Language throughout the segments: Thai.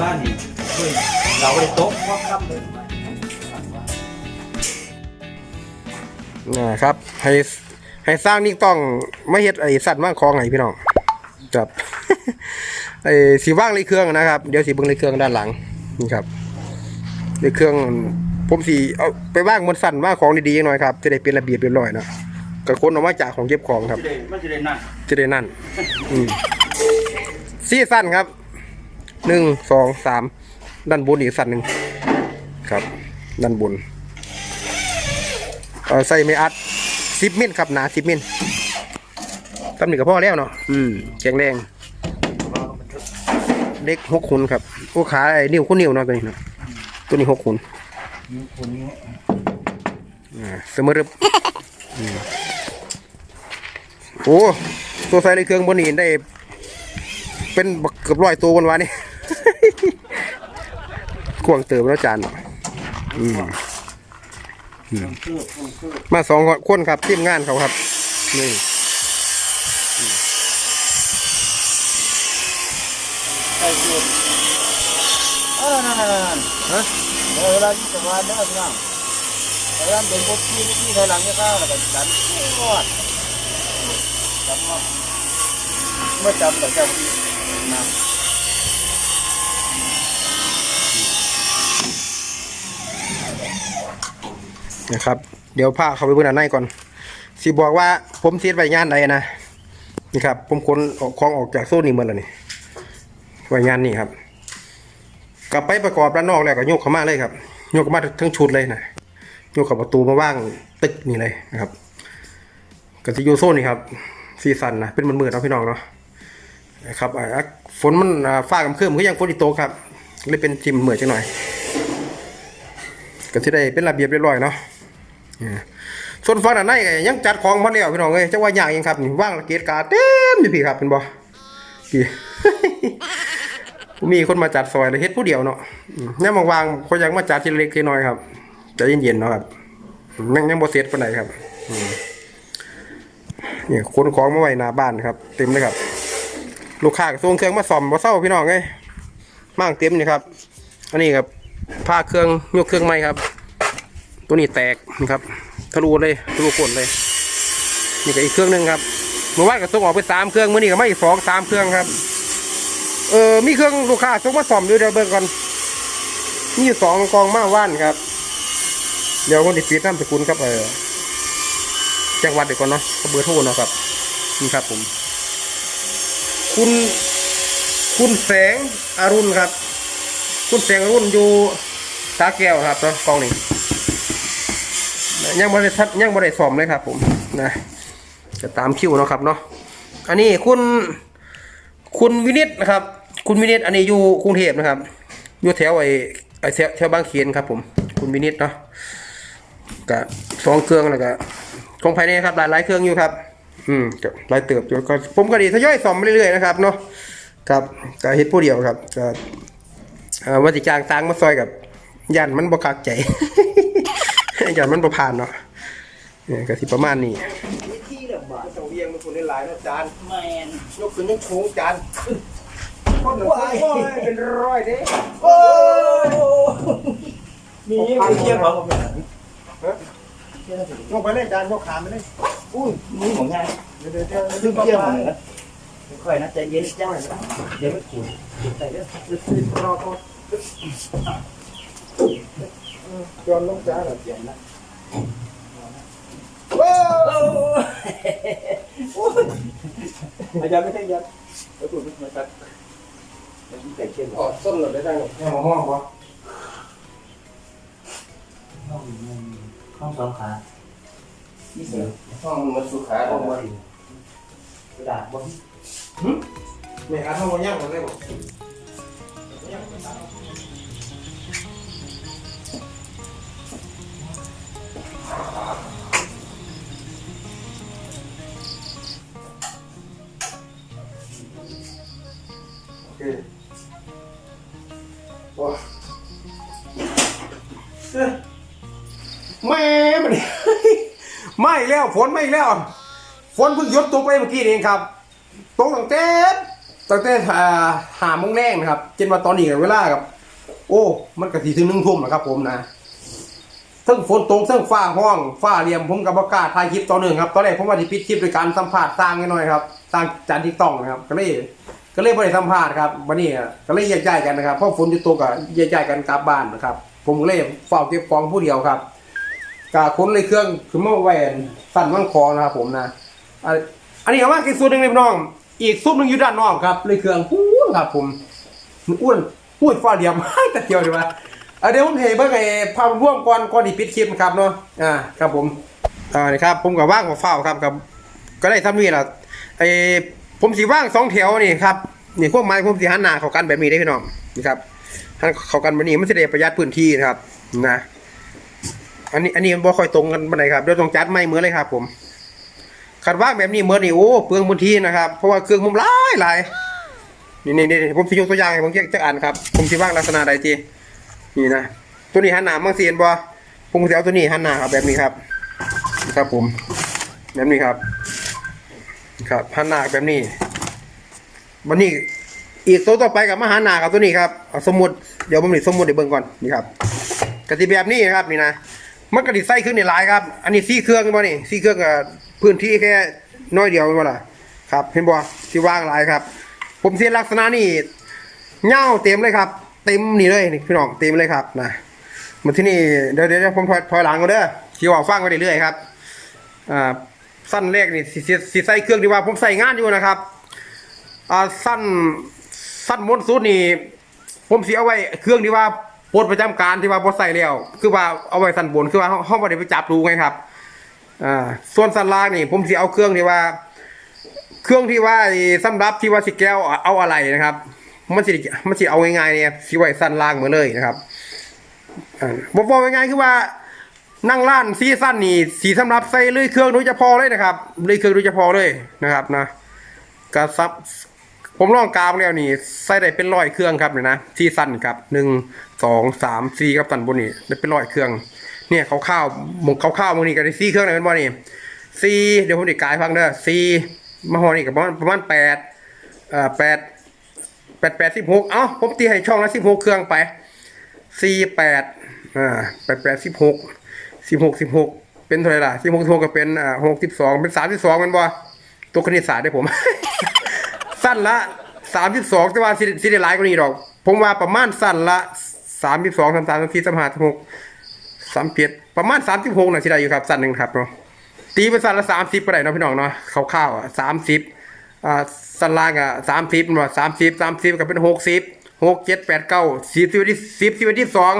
บ้านนี่เฮ้ยเราไปโต๊ะว่าครับเลยนะครับ ให้ให้สร้างนี่ต้องไม่เฮ็ดไอ้สัตว์มากคลองไงพี่น้องครับไอ้สีว่างเลยเครื่องนะครับ เดี๋ยวสีเบิ้งเลยเครื่องด้านหลังนี่ครับเลยเครื่องผมสีเอาไปว่างบนสั่นว่างของดีๆหน่อยครับจะได้เป็นระเบียบเรียบร้อยเนาะก็คนออกมาจากของเก็บของครับจะได้มันจะได้นั่นจะได้นั่นอืมสี่สั้นครับ หนึ่งสองสามด้านบนอีกสั้นหนึ่งครับด้านบนเออใส่ไม่อัดสิบมิลครับหนาสิบมิลตำหนิกับพ่อแล้วเนาะอืมแข็งแรงเด็กหกขุนครับโอ้ขาไอ้นิ้วคุณนิ้วเนาะตัวนี้เนาะตัวนี้หกขุนคนนี้อ่าเสมอรึบอืมโอ้ตัวใส่ในเครื่องบนนี้ได้ เป็นบักเกือบร้อยตัววันวานนี่ก วงเติมแล้วจานเนาะอืมคือคือคือมาสองคนครับทีมงานเขาครับ นี่เออนั่นฮะเวลาที่จะมาเด้อพี่น้องเวลาเป็นพวกที่ที่ในหลังเนี่ยก็แล้วก็ดันไม่รอดจำว่าเมื่อจำแต่จำนะ นะครับ เดี๋ยวพาเขาไปเบื้องด้านในก่อนสิบอกว่าผมเสียไว้งานใดนะนี่ครับ ผมขนออกของออกจากโซนนี้หมดแล้วนี่ไว้งานนี่ครับ กลับไปประกอบด้านนอกแล้วก็โยกเข้ามาเลยครับโยกเข้ามาทั้งชุดเลยนะโยกกับประตูมาว่างตึกนี่เลยนะครับก็จะอยู่โซนนี่ครับซีซันนะเป็นมันมืดๆเนะพี่น้องเนาะนะครับฝนมันฟ้ากำเครื่อมก็ยังฝนอีกโตครับเลยเป็นจิมเหมือนจังหน่อยก็จะได้เป็นระเบียบเรียบร้อยเนาะ ส่วนฝั่งด้านในก็ยังจัดของมาแล้วพี่น้องเอ้ยจังว่าอย่างยังครับนี่ว่างระเกียดกาเต็มอยู่พี่ครับเป็นบ่พี่มีคนมาจัดซอยเลยเฮ็ดผู้เดียวเนาะเนี่ยวางเขายังมาจัดทีลเล็กทีละน้อยครับใจเย็นๆเนาะครับยังยังบ่เสร็จปานใดครับเนี่ยขนของมาไว้หน้าบ้านครับ เต็มเลยครับ ลูกค้าส่งเครื่องมาซ่อมบ่เศร้าพี่น้องเอ้ยมั่งเต็มนี่ครับ อันนี้ครับผ้าเครื่องยกเครื่องไม้ครับ ตัวนี้แตกนะครับทะลุเลยทะลุก้นเลย นี่ก็อีกเครื่องหนึ่งครับเมื่อวานก็ส่งออกไปสามเครื่องเมื่อนี้ก็ไม่อีกสองสามเครื่องครับ เออมีเครื่องลูกค้าส่งมาซ่อมด้วยเดี๋ยวเบิ่งก่อนนี่สองกองมาว่านครับ เดี๋ยวคนติดปิดน้ำสกุลครับเออจังหวัดเดี๋ยวก่อนเนาะเบอร์โทรเนาะครับนี่ครับผม คุณคุณแสงอรุณครับ คุณแสงอรุณอยู่ตาแก้วครับเนาะกองนี้ ยังบริษัทยังบริษัทสอมเลยครับผมนะจะตามคิวนะครับเนาะอันนี้คุณคุณวินิตนะครับ คุณวินิตอันนี้อยู่กรุงเทพนะครับอยู่แถวไอ้ไอ้แถวบางเขนครับ ผม คุณวินิตเนาะก็สองเครื่องแล้วก็ของภายในครับหลายหลายเครื่องอยู่ครับ อืมก็หลายเติบอยู่ก็ผมก็ดีทยอยซ่อมไปเรื่อยๆนะครับเนาะครับก็เฮ็ดผู้เดียวครับก็ว่าสิจ้างสร้างมาซอยกับยันมันบ่คักใจ ยันมันบ่ผ่านเนาะเนี่ยก็สิประมาณนี้ที่ละบาทต้องเวียงมันคนหลายๆนะจานแมนยกขึ้นยังโค้งจานคนหนึ่งเป็นร้อยเด้โอ้มีเกี่ยวกับผมลงไปเลยจานยกขาไปเลยอุ้ยมีของไงเดี๋ยวเดี๋ยวเดี๋ยวลืมเกี่ยวของนะค่อยนะใจเย็นจ้าเดี๋ยวไม่ขุนใส่เด้อรอก่อน ย้อนลงจานเหรอเดี๋ยวนะว้าวอาจารย์ไม่ใช่ยัดแล้วคุณไม่ตัดแล้วคุณใส่เชือกอ๋อส้นเหรอได้ได้หรอเนี่ยมาห้องปะห้องห้องสองขาที่เสือห้องมันสุขาห้ห้อองงบบริกระดาษบนเนี่ยอันห้องมันย่างหมดเลยบ่โแม่มันไม่แล้วฝนไม่แล้ว ฝนเพิ่งยดตกไปเมื่อกี้เองครับตกตั้งแต่ตั้งแต่อ่าหาโมงแรงนะครับ เจนว่าตอนนี้เวลากับ โอ้ มันก็สีถึงหนึ่งทุ่มนะครับ ผมนะเทั้งฝนตกเทั้งฟ้าห้องฟ้าเหลี่ยมผมกับประกล้าศถ่ายคลิปตอนหนึ่งครับตอนแรกผมว่าจะปิดคลิปโดยการสัมภาษณ์สร้างกันหน่อยครับสร้างจานทิกต้องนะครับก็เลยก็เลยไม่ได้สัมภาษณ์ครับวันนี้ก็เลยแยกย้ายกันนะครับเพราะฝนจะตกก็แยกย้ายกันกลับบ้านนะครับ ผมก็เลยเฝ้าเก็บของผู้เดียวครับ กาค้นเลยเครื่องคือเมื่อแหวนสั่นมั่งคอนะครับผมนะอันนี้เอามาอีกส่วนหนึ่งเลยพี่น้อง อีกซุปหนึ่งอยู่ด้านนอกครับเลยเครื่องพูนครับผมอ้วนพูดฟ้าเหลี่ยมแต่เดียวดีว่าอะเดี๋ยวผมเห็นเบิ่งไอ้ภาพร่วมก่อนก่อนที่ปิดคลิปครับเนาะอ่าครับผมอ่านี่ครับผมก็ว่างหัวเฝ้าครับครับก็ได้ทำนี่แหละไอ้ผมสีว่างสองแถวนี่ครับนี่พวกไม้ผมสีหันหนาเข้ากันแบบนี้ได้พี่น้องนี่ครับหันเข้ากันแบบนี้มันจะได้ประหยัดพื้นที่นะครับนะ อันนี้อันนี้มันบ่ค่อยตรงกันปานใดครับเดี๋ยวต้องจัดไม่เหมือนเลยครับ ผมขัดว่างแบบนี้เหมือนนี่โอ้เปลืองพื้นที่นะครับเพราะว่าเครื่องผมหลายหลายนี่นี่นี่ผมสิยกตัวอย่างให้ผมจะอ่านครับ ผมสิว่างลักษณะใดทีนี่นะตัวนี้หันหน้ามังเสียนบ่ผมจะเอาตัวนี้หันหน้าครับแบบนี้ครับ ครับผม แบบนี้ครับ ครับหันหน้าแบบนี้วันนี้อีกตัวต่อไปกับมหันหน้ากับตัวนี้ครับสมมุติเดี๋ยวผมหนี่สมมุติเดี๋ยวเบิ่งก่อนนี่ครับกติแบบนี้ครับนี่นะ มันก็ดิไส้ขึ้นในหลายครับ อันนี้ซี่เครื่องบ่นี่ซี่เครื่องกับพื้นที่แค่น้อยเดียวบ่ล่ะครับ เห็นบ่ที่ว่างหลายครับ ผมเสียลักษณะนี่เง่าเต็มเลยครับ เต็มนี่เลยนี่พี่น้องเต็มเลยครับนะมาที่นี่เดี๋ยวเดี๋ยวผมถอยถอยหลังก็เด้อที่ว่าฟังไปเรื่อยๆครับอ่าสั้นแรกนี่สิสิสิใส่เครื่องที่ว่าผมใส่งานอยู่นะครับอ่าสั้นสั้นมนสุดนี่ผมเสียเอาไว้เครื่องที่ว่า ปลดประจำการที่ว่าบ่ใส่แล้วคือว่าเอาไว้สั้นบนคือว่าห้องบ่ได้ไปจับดูไงครับอ่าส่วนสั้นล่างนี่ ผมสียเอาเครื่องที่ว่า เครื่องที่ว่าสำหรับที่ว่าสิแก้วเอาอะไรนะครับ มันสิมันสิเอาง่ายๆเนี่ยสิไว้สั้นล่างเหมือนเลยนะครับอ่าบอกบอกง่ายๆคือว่านั่งล้านซีสั้นนี่สีสำหรับใส่เลยเครื่องโดยเฉพาะเลยนะครับเลยเครื่องโดยเฉพาะเลยนะครับนะกระซับ ผมลองกาวแล้วนี่ใส่ได้เป็นร้อยเครื่องครับเนี่ยนะซีสั้นครับหนึ่งสองสามสี่ครับตันบนนี่ได้เป็นร้อยเครื่อง เนี่ยเขาข้าวหมงเขาข้าวมึงนี่ก็ได้ซีเครื่องไหนเป็นบ่นี่ซีเดี๋ยวผมจะกายฟังเด้อซีมาหอนี่กับประมาณประมาณแปดเอ่อแปดแปดแปดสิบหกเอ้าผมตีให้ช่องละสิบหกเครื่องไปสี่แปดอ่าแปดแปดสิบหกสิบหกสิบหกเป็นเท่าไหร่ล่ะสิบหกสิบหกก็เป็นอ่าหกสิบสองเป็นสามสิบสองมันบ่ตัวคณิตศาสตร์ได้ผม สั้นละสามสิบสองแต่ว่าสิสิได้หลายกว่านี้ดอก ผมว่าประมาณสั้นละสามสิบสองสามสามสามสี่สามห้าสามหกสามเจ็ดประมาณสามสิบหกน่ะสิได้อยู่ครับสั้นหนึ่งครับเนาะตีเป็นสั้นละสามสิบก็ได้เนาะพี่น้องเนาะคร่าวๆอะสามสิบอ่าสั้นล่างอะสามสิบมาสามสิบสามสิบก็เป็นหกสิบหกเจ็ดแปดเก้าสิบสิบที่สิบสิบที่สอง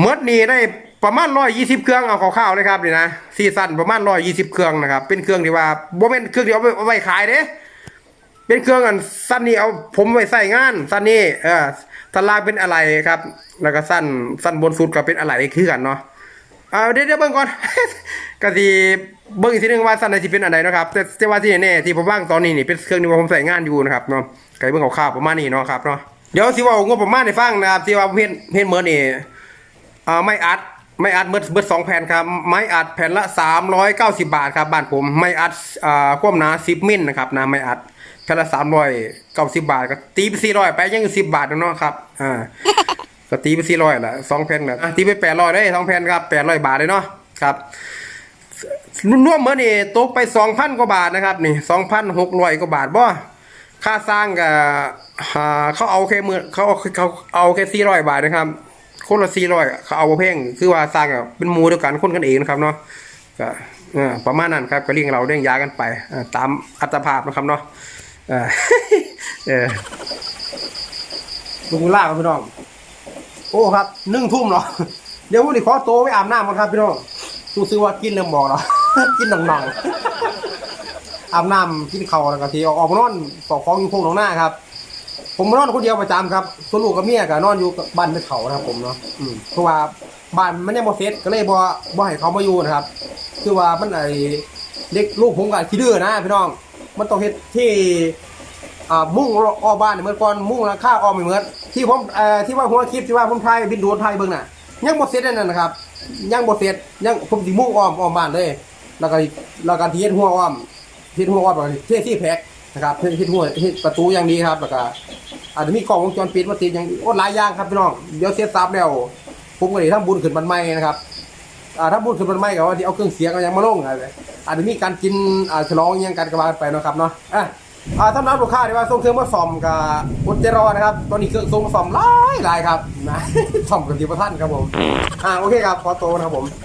เมื่อนี้ได้ประมาณร้อยยี่สิบเครื่องเอาข้าวๆเลยครับนี่นะซีซั่นประมาณร้อยยี่สิบเครื่องนะครับเป็นเครื่องที่ว่าบ่เป็นเครื่องที่เอาไปเอาไว้ขายเด้ เป็นเครื่องอันสั้นนี่เอาผมไว้ใส่งานสั้นนี่เออสั้นล่างเป็นอะไรครับ แล้วก็สั้นสั้นบนสุดก็เป็นอะไรคือกันเนาะเอาเดี๋ยวเดี๋ยวเบิ่งก่อนก็สิเบิ่งอีกทีหนึงว่าสั้นใดสิเป็นอันใดเนะครับ แต่แต่ว่าที่แน่ที่ผมว่างตอนนี้นี่เป็นเครื่องที่ผมใส่งานอยู่นะครับเนาะก็ให้เบิ่งคร่าวๆประมาณนี้เนาะครับเนาะเดี๋ยวสิว่างบประมาณให้ฟังนะครับที่ว่าเห็นเห็นเมื่อนนี่อ่าไม่อัดไม่อัดเบิดเบิดสองแผ่นครับ ไม้อัดแผ่นละ 390 บาทครับบ้านผม ไม่อัดอ่าความหนา10มิลนะครับนะไม่อัด แผ่นละ390บาท ก็ตีไป400ไปยังอยู่10บาทเนาะครับ อ่า ก็ตีไปสี่ร้อยละสองแผ่นแบบอะตีไปแปดร้อยได้สองแผ่นครับแปดร้อยบาทเลยเนาะครับรวมๆเมื่อนี่ตกไปสองพันกว่าบาทนะครับ นี่สองพันหกร้อยกว่าบาทบ่ค่าสร้างกับอ่าเขาเอาแค่มือเขาเอาเขาเอาแค่สี่ร้อยบาทนะครับ คนละสี่ร้อยเขาเอาเพ่งคือว่าสร้างกับเป็นมูเดียวกันคนกันเองนะครับเนาะก็ประมาณนั้นครับก็เลี้ยงเราเลี้ยงยากันไปตามอัตภาพนะครับเนาะ เออเออลุงล่าครับพี่น้อง โอ้ครับหนึ่งทุ่มเนาะเดี๋ยววันนี้ขอโตวไปอาบน้ำก่อนครับพี่น้องรู้สึกว่ากินเริ่มบอกแล้วกินหนังๆอาบน้ำกินเข่าวแล้วก็ทีออกออกมานอนปอกของอยู่โค้งหนองหน้าครับ ผมนอนคนเดียวประจำครับส่วนลูกกับเมียก็นอนอยู่บ้านเป็นเขานะครับ ผมเนาะเพราะว่าบ้านมันยังบ่เสร็จก็เลยบ่บ่ให้เขามาอยู่นะครับ คือว่ามันไอเด็กลูกผมกับขี้ดื้อนะพี่น้อง มันต้องเฮ็ดที่อ่ามุ่งอ้อบ้านเนี่ยเมื่อก่อนมุ่งราคาอ้อมไม่เหมือนที่ผมเอ่อที่ว่าหัวคลิปที่ว่าผมถ่ายบินโดรนถ่ายเบิ่งน่ะยังบ่เสร็จนั่นนะนะครับ ยังบ่เสร็จยังผมสิมุ่งอ้อมอ้อมบ้านเลย แล้วก็แล้วก็ที่เฮ็ดหัวอ้อมเฮ็ดหัวอ้อมแล้วก็เทที่แพ็คนะครับเฮ็ดเฮ็ดหัวเฮ็ดประตูอย่างดีครับแล้วก็อาจจะมีกล้องวงจรปิดมาติดอย่างโอ้หลายอย่างครับพี่น้องเดี๋ยวเสร็จสับแล้วผมก็ได้ทำบุญขึ้นบันไม้นะครับ อ่าถ้าพูดถึงเป็นไม้ก็ว่าที่เอาเครื่องเสียงเอายังมาลงอะไรอาจจะมีการกินอ่าฉลองอิหยังการกระบาดไปนะครับเนาะอะอ่าสำหรับลูกค้าที่ว่าส่งเครื่องมาซ่อมกับอดใจรอนะครับ ตอนนี้เครื่องส่งมาซ่อมหลายหลายครับนะซ่อมกันทีประท่านครับผม อ่าโอเคครับขอตัวนะครับผม